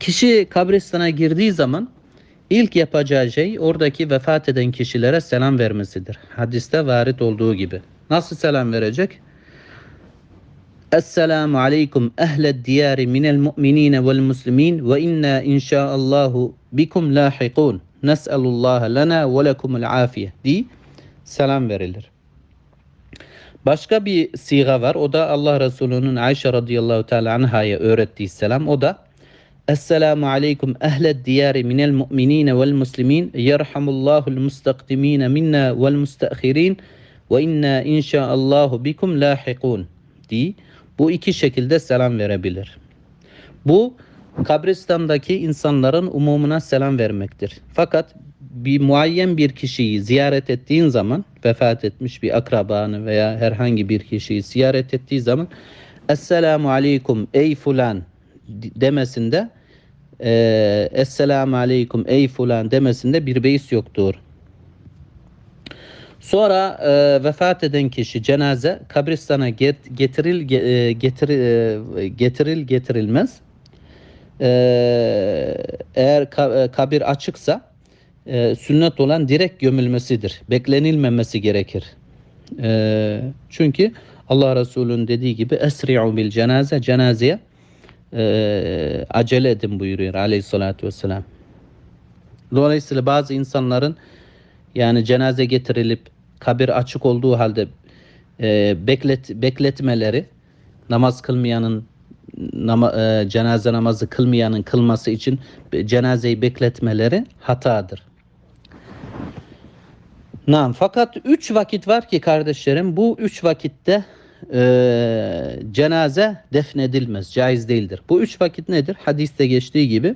Kişi kabristana girdiği zaman ilk yapacağı şey oradaki vefat eden kişilere selam vermesidir. Hadiste varit olduğu gibi. Nasıl selam verecek? Esselamu aleyküm ehled diyari minel mu'minine vel muslimin ve inna inşaallahu bikum lahiqun. Nes'elullah lana ve lekumul afiye diye selam verilir. Başka bir siga var. O da Allah Resulü'nün Ayşe radıyallahu teala anhaya öğrettiği selam. O da Esselamu aleyküm ehled diyari minel mu'minine vel muslimin yerhamullahul mustakdimine minna vel müsteakhirin ve inna inşaallahu bikum lahiqun diye bu iki şekilde selam verebilir. Bu kabristandaki insanların umumuna selam vermektir. Fakat bir muayyen bir kişiyi ziyaret ettiğin zaman vefat etmiş bir akrabanı veya herhangi bir kişiyi ziyaret ettiği zaman Esselamu aleyküm ey fulan demesinde e, Esselamu aleyküm ey fulan demesinde bir beis yoktur. Sonra e, vefat eden kişi cenaze kabristana get, getiril e, getir, e, getiril getirilmez. E, eğer e, kabir açıksa e, sünnet olan direkt gömülmesidir. Beklenilmemesi gerekir. E, çünkü Allah Resulü'nün dediği gibi esri'u bil cenaze cenazeye e, acele edin buyuruyor aleyhissalatü vesselam. Dolayısıyla bazı insanların yani cenaze getirilip kabir açık olduğu halde e, beklet bekletmeleri namaz kılmayanın nama, e, cenaze namazı kılmayanın kılması için cenazeyi bekletmeleri hatadır. Nam fakat üç vakit var ki kardeşlerim bu üç vakitte e, cenaze defnedilmez, caiz değildir. Bu üç vakit nedir? Hadiste geçtiği gibi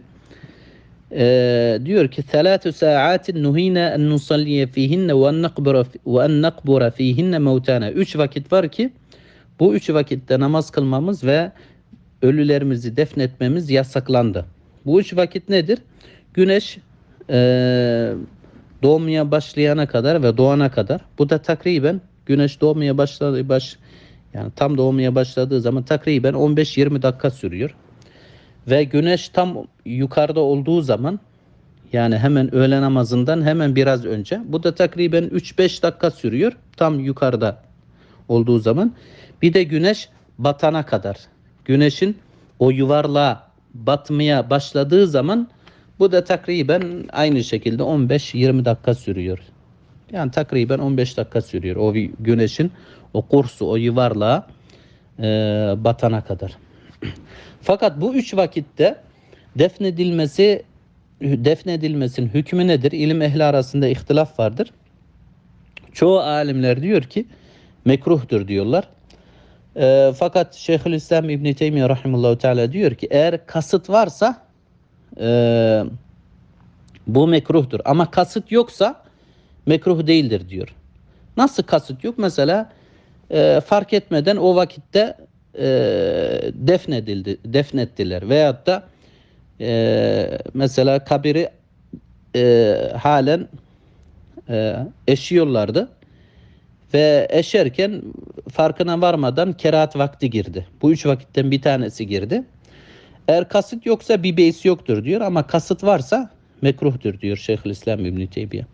e, diyor ki ثلاث ساعات نهينا أن نصلي فيهن وأن نقبر وأن نقبر فيهن موتانا. Üç vakit var ki bu üç vakitte namaz kılmamız ve ölülerimizi defnetmemiz yasaklandı. Bu üç vakit nedir? Güneş e, doğmaya başlayana kadar ve doğana kadar. Bu da takriben güneş doğmaya başladığı baş yani tam doğmaya başladığı zaman takriben 15-20 dakika sürüyor. Ve güneş tam yukarıda olduğu zaman yani hemen öğle namazından hemen biraz önce. Bu da takriben 3-5 dakika sürüyor. Tam yukarıda olduğu zaman. Bir de güneş batana kadar. Güneşin o yuvarlığa batmaya başladığı zaman bu da takriben aynı şekilde 15-20 dakika sürüyor. Yani takriben 15 dakika sürüyor. O güneşin o kursu, o yuvarlığa e, batana kadar. Fakat bu üç vakitte defnedilmesi defnedilmesinin hükmü nedir? İlim ehli arasında ihtilaf vardır. Çoğu alimler diyor ki mekruhtur diyorlar. E, fakat Şeyhülislam İbn Teymiyye rahimehullah teala diyor ki eğer kasıt varsa e, bu mekruhtur. Ama kasıt yoksa mekruh değildir diyor. Nasıl kasıt yok? Mesela e, fark etmeden o vakitte e, defnedildi, defnettiler. Veyahut da e, mesela kabiri e, halen e, eşiyorlardı. Ve eşerken farkına varmadan kerahat vakti girdi. Bu üç vakitten bir tanesi girdi. Eğer kasıt yoksa bir beis yoktur diyor ama kasıt varsa mekruhtur diyor Şeyhülislam İbn Teymiye.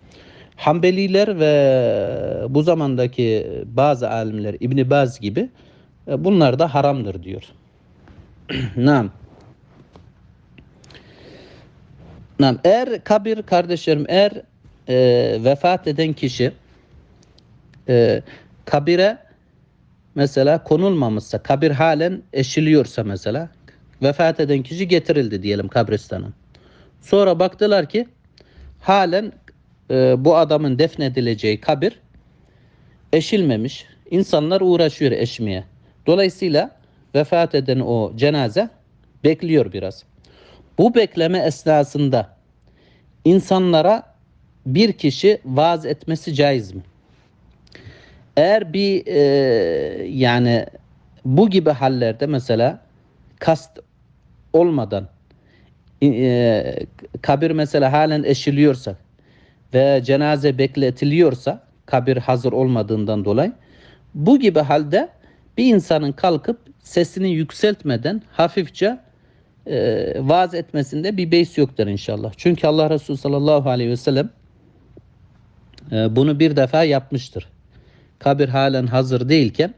Hanbeliler ve bu zamandaki bazı alimler İbn Baz gibi e, bunlar da haramdır diyor. Nam. Nam. Eğer kabir kardeşlerim eğer e, vefat eden kişi e, kabire mesela konulmamışsa kabir halen eşiliyorsa mesela vefat eden kişi getirildi diyelim kabristana. Sonra baktılar ki halen e, bu adamın defnedileceği kabir eşilmemiş. İnsanlar uğraşıyor eşmeye. Dolayısıyla vefat eden o cenaze bekliyor biraz. Bu bekleme esnasında insanlara bir kişi vaaz etmesi caiz mi? Eğer bir e, yani bu gibi hallerde mesela kast olmadan e, kabir mesela halen eşiliyorsa ve cenaze bekletiliyorsa kabir hazır olmadığından dolayı bu gibi halde bir insanın kalkıp sesini yükseltmeden hafifçe e, vaaz etmesinde bir beis yoktur inşallah. Çünkü Allah Resulü sallallahu aleyhi ve sellem e, bunu bir defa yapmıştır. Kabir halen hazır değilken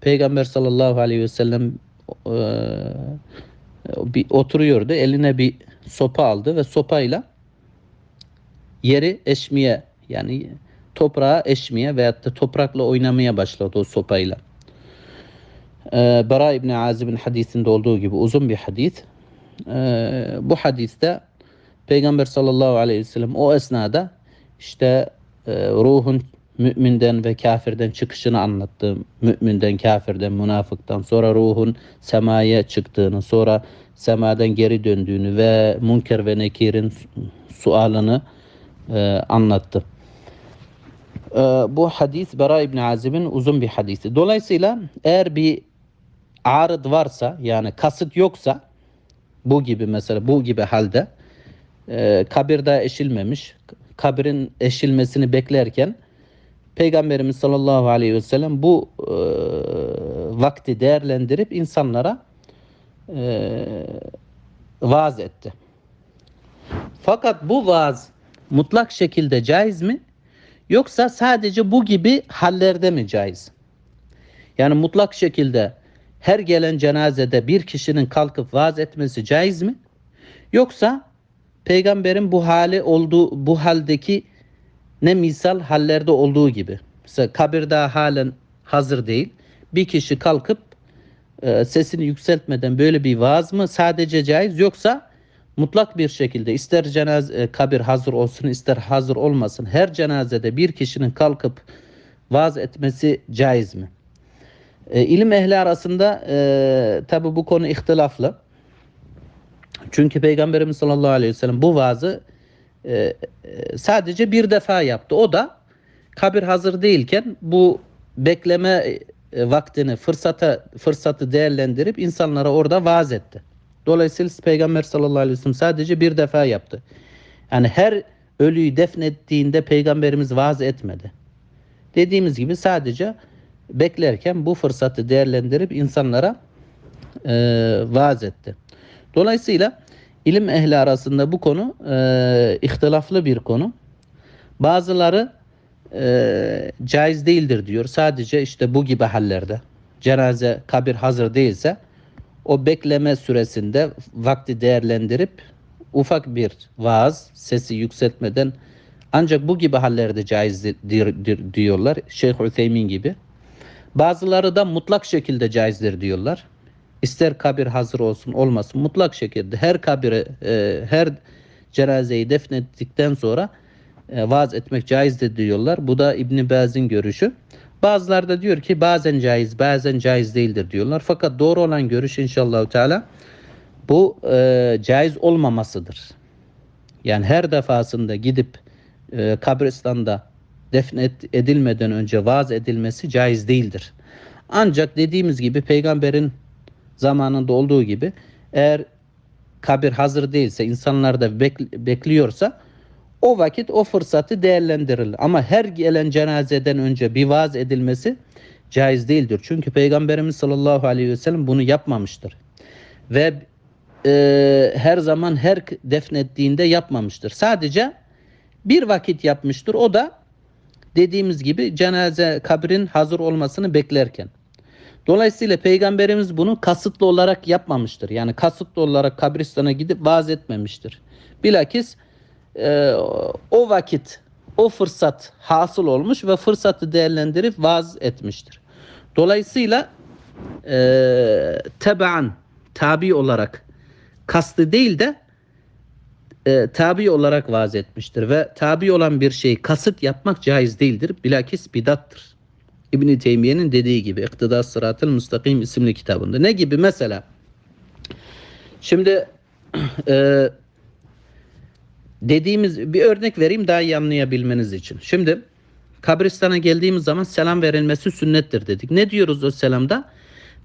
Peygamber sallallahu aleyhi ve sellem e, bir oturuyordu. Eline bir sopa aldı ve sopayla yeri eşmeye yani toprağa eşmeye veyahut da toprakla oynamaya başladı o sopayla. Ee, Bara İbni Azib'in hadisinde olduğu gibi uzun bir hadis. Ee, bu hadiste Peygamber sallallahu aleyhi ve sellem o esnada işte e, ruhun müminden ve kafirden çıkışını anlattı. Müminden, kafirden, münafıktan. Sonra ruhun semaya çıktığını, sonra semadan geri döndüğünü ve Münker ve Nekir'in sualını e, anlattı. E, bu hadis Bera İbni Azib'in uzun bir hadisi. Dolayısıyla eğer bir arıd varsa yani kasıt yoksa bu gibi mesela bu gibi halde e, kabir eşilmemiş kabirin eşilmesini beklerken Peygamberimiz sallallahu aleyhi ve sellem bu e, vakti değerlendirip insanlara e, vaaz etti. Fakat bu vaaz mutlak şekilde caiz mi? Yoksa sadece bu gibi hallerde mi caiz? Yani mutlak şekilde her gelen cenazede bir kişinin kalkıp vaaz etmesi caiz mi? Yoksa peygamberin bu hali olduğu bu haldeki ne misal hallerde olduğu gibi. Mesela kabirde halen hazır değil. Bir kişi kalkıp e, sesini yükseltmeden böyle bir vaaz mı sadece caiz yoksa mutlak bir şekilde ister cenaze e, kabir hazır olsun ister hazır olmasın her cenazede bir kişinin kalkıp vaaz etmesi caiz mi? E, ilim ehli arasında e, tabi bu konu ihtilaflı. Çünkü Peygamberimiz sallallahu aleyhi ve sellem bu vaazı e, e, sadece bir defa yaptı. O da kabir hazır değilken bu bekleme e, vaktini fırsata fırsatı değerlendirip insanlara orada vaaz etti. Dolayısıyla Peygamber sallallahu aleyhi ve sellem sadece bir defa yaptı. Yani her ölüyü defnettiğinde Peygamberimiz vaaz etmedi. Dediğimiz gibi sadece beklerken bu fırsatı değerlendirip insanlara e, vaaz etti. Dolayısıyla ilim ehli arasında bu konu e, ihtilaflı bir konu. Bazıları e, caiz değildir diyor. Sadece işte bu gibi hallerde cenaze kabir hazır değilse o bekleme süresinde vakti değerlendirip ufak bir vaaz sesi yükseltmeden ancak bu gibi hallerde caizdir diyorlar. Şeyh Ütheymin gibi. Bazıları da mutlak şekilde caizdir diyorlar. İster kabir hazır olsun olmasın mutlak şekilde her kabire e, her cenazeyi defnettikten sonra e, vaaz etmek caizdir diyorlar. Bu da İbn Baz'ın görüşü. Bazıları da diyor ki bazen caiz, bazen caiz değildir diyorlar. Fakat doğru olan görüş inşallah Teala bu e, caiz olmamasıdır. Yani her defasında gidip e, kabristanda defnet edilmeden önce vaaz edilmesi caiz değildir. Ancak dediğimiz gibi peygamberin zamanında olduğu gibi eğer kabir hazır değilse insanlar da bekliyorsa o vakit o fırsatı değerlendirilir. Ama her gelen cenazeden önce bir vaaz edilmesi caiz değildir. Çünkü Peygamberimiz sallallahu aleyhi ve sellem bunu yapmamıştır. Ve e, her zaman her defnettiğinde yapmamıştır. Sadece bir vakit yapmıştır. O da dediğimiz gibi cenaze kabrin hazır olmasını beklerken. Dolayısıyla peygamberimiz bunu kasıtlı olarak yapmamıştır. Yani kasıtlı olarak kabristana gidip vaaz etmemiştir. Bilakis e, o vakit o fırsat hasıl olmuş ve fırsatı değerlendirip vaaz etmiştir. Dolayısıyla e, tebaan tabi olarak kastı değil de e, tabi olarak vaaz etmiştir ve tabi olan bir şeyi kasıt yapmak caiz değildir. Bilakis bidattır. İbn Teymiye'nin dediği gibi İktidar Sıratıl Müstakim isimli kitabında. Ne gibi mesela? Şimdi e, dediğimiz bir örnek vereyim daha iyi anlayabilmeniz için. Şimdi kabristana geldiğimiz zaman selam verilmesi sünnettir dedik. Ne diyoruz o selamda?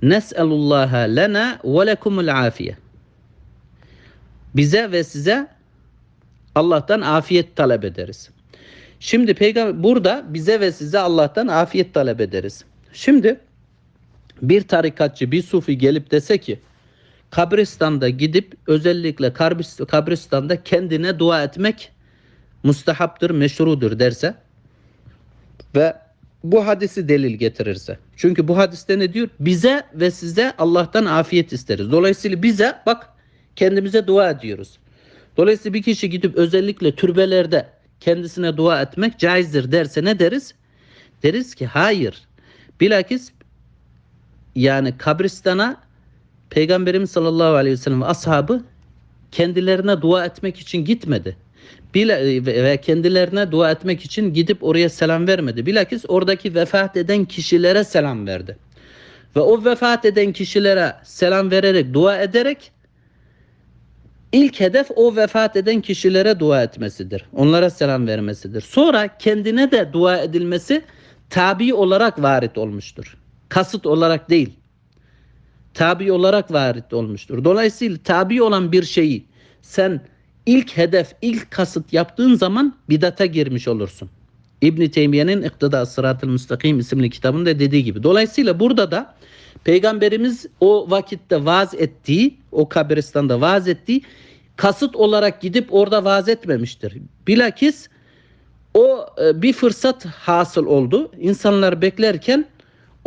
Nes'elullaha lena ve lekumul afiye. Bize ve size Allah'tan afiyet talep ederiz. Şimdi peygamber burada bize ve size Allah'tan afiyet talep ederiz. Şimdi bir tarikatçı, bir sufi gelip dese ki kabristanda gidip özellikle kabris- kabristanda kendine dua etmek mustahaptır, meşrudur derse ve bu hadisi delil getirirse. Çünkü bu hadiste ne diyor? Bize ve size Allah'tan afiyet isteriz. Dolayısıyla bize bak kendimize dua ediyoruz. Dolayısıyla bir kişi gidip özellikle türbelerde kendisine dua etmek caizdir derse ne deriz? Deriz ki hayır. Bilakis yani kabristana Peygamberimiz sallallahu aleyhi ve sellem ashabı kendilerine dua etmek için gitmedi. Bile, ve kendilerine dua etmek için gidip oraya selam vermedi. Bilakis oradaki vefat eden kişilere selam verdi. Ve o vefat eden kişilere selam vererek, dua ederek ilk hedef o vefat eden kişilere dua etmesidir. Onlara selam vermesidir. Sonra kendine de dua edilmesi tabi olarak varit olmuştur. Kasıt olarak değil tabi olarak varit olmuştur. Dolayısıyla tabi olan bir şeyi sen ilk hedef, ilk kasıt yaptığın zaman bidata girmiş olursun. İbn Teymiye'nin İktida Sırat-ı Müstakim isimli kitabında dediği gibi. Dolayısıyla burada da Peygamberimiz o vakitte vaaz ettiği, o kabristanda vaaz ettiği kasıt olarak gidip orada vaaz etmemiştir. Bilakis o e, bir fırsat hasıl oldu. İnsanlar beklerken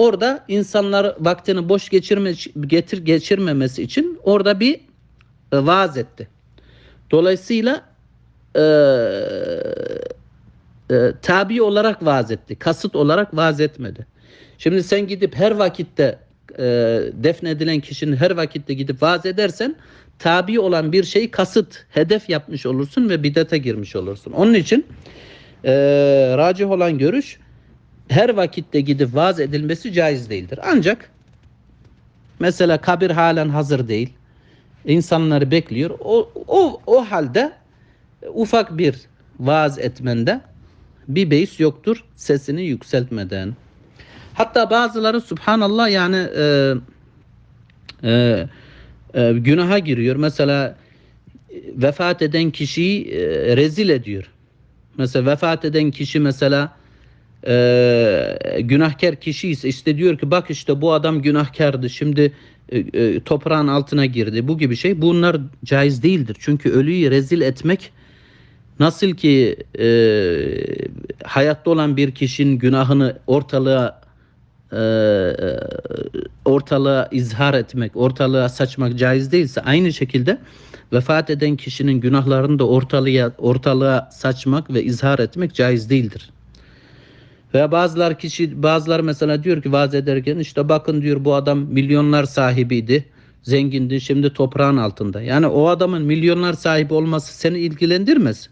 orada insanlar vaktini boş geçirme, getir geçirmemesi için orada bir e, vaaz etti. Dolayısıyla e, e, tabi olarak vaaz etti. Kasıt olarak vaaz etmedi. Şimdi sen gidip her vakitte e, defnedilen kişinin her vakitte gidip vaaz edersen tabi olan bir şeyi kasıt, hedef yapmış olursun ve bidete girmiş olursun. Onun için e, racih olan görüş her vakitte gidip vaaz edilmesi caiz değildir. Ancak mesela kabir halen hazır değil. İnsanları bekliyor. O, o, o halde ufak bir vaaz etmende bir beis yoktur sesini yükseltmeden. Hatta bazıları subhanallah yani e, e, e, günaha giriyor. Mesela vefat eden kişiyi e, rezil ediyor. Mesela vefat eden kişi mesela e, günahkar kişi ise işte diyor ki bak işte bu adam günahkardı şimdi e, e, toprağın altına girdi bu gibi şey bunlar caiz değildir. Çünkü ölüyü rezil etmek nasıl ki e, hayatta olan bir kişinin günahını ortalığa e, ortalığa izhar etmek, ortalığa saçmak caiz değilse aynı şekilde vefat eden kişinin günahlarını da ortalığa ortalığa saçmak ve izhar etmek caiz değildir. Veya bazılar kişi bazılar mesela diyor ki vaaz ederken işte bakın diyor bu adam milyonlar sahibiydi. Zengindi şimdi toprağın altında. Yani o adamın milyonlar sahibi olması seni ilgilendirmez.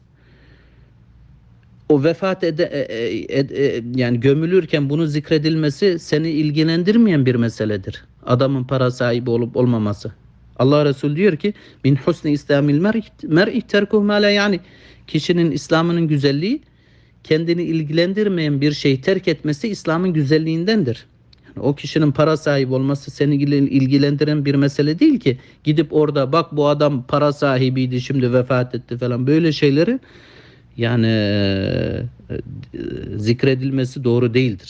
O vefat ede, e, e, e, yani gömülürken bunu zikredilmesi seni ilgilendirmeyen bir meseledir. Adamın para sahibi olup olmaması. Allah Resulü diyor ki min husni islamil mer'i terkuh ma yani kişinin İslam'ının güzelliği kendini ilgilendirmeyen bir şey terk etmesi İslam'ın güzelliğindendir. Yani o kişinin para sahibi olması seni ilgilendiren bir mesele değil ki. Gidip orada bak bu adam para sahibiydi şimdi vefat etti falan böyle şeyleri yani e, zikredilmesi doğru değildir.